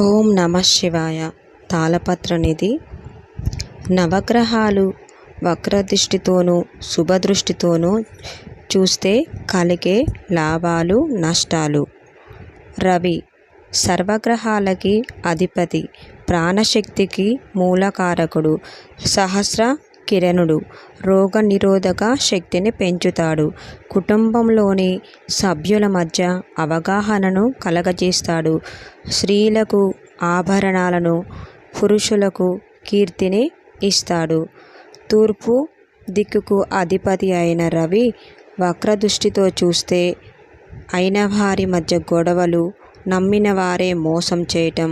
ఓం నమ శివాయ. తాళపత్ర నిధి. నవగ్రహాలు వక్రదృష్టితోనూ శుభదృష్టితోనూ చూస్తే కలిగే లాభాలు నష్టాలు. రవి. సర్వగ్రహాలకి అధిపతి. ప్రాణశక్తికి మూలకారకుడు. సహస్ర కిరణుడు రోగ నిరోధక శక్తిని పెంచుతాడు. కుటుంబంలోని సభ్యుల మధ్య అవగాహనను కలగజేస్తాడు. స్త్రీలకు ఆభరణాలను పురుషులకు కీర్తిని ఇస్తాడు. తూర్పు దిక్కుకు అధిపతి అయిన రవి వక్రదృష్టితో చూస్తే అయిన వారి మధ్య గొడవలు నమ్మిన వారే మోసం చేయటం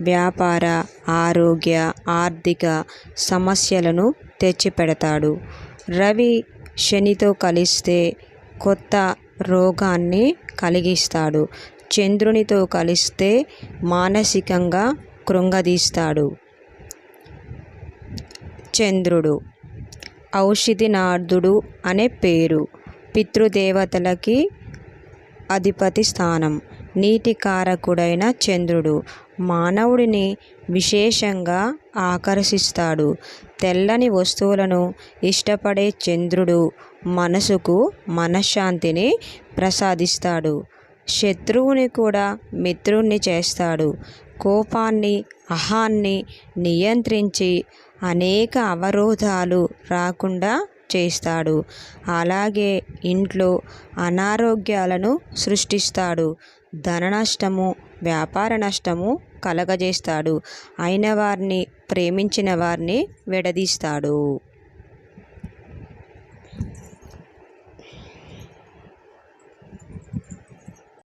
వ్యాపార ఆరోగ్య ఆర్థిక సమస్యలను తెచ్చిపెడతాడు. రవి శనితో కలిస్తే కొత్త రోగాన్ని కలిగిస్తాడు. చంద్రునితో కలిస్తే మానసికంగా కృంగదీస్తాడు. చంద్రుడు ఔషధినాథుడు అనే పేరు. పితృదేవతలకి అధిపతి స్థానం. నీటి కారకుడైన చంద్రుడు మానవుడిని విశేషంగా ఆకర్షిస్తాడు. తెల్లని వస్తువులను ఇష్టపడే చంద్రుడు మనసుకు మనశ్శాంతిని ప్రసాదిస్తాడు. శత్రువుని కూడా మిత్రుణ్ణి చేస్తాడు. కోపాన్ని అహాన్ని నియంత్రించి అనేక అవరోధాలు రాకుండా చేస్తాడు. అలాగే ఇంట్లో అనారోగ్యాలను సృష్టిస్తాడు. ధన నష్టము వ్యాపార నష్టము కలగజేస్తాడు. అయిన వారిని ప్రేమించిన వారిని విడదీస్తాడు.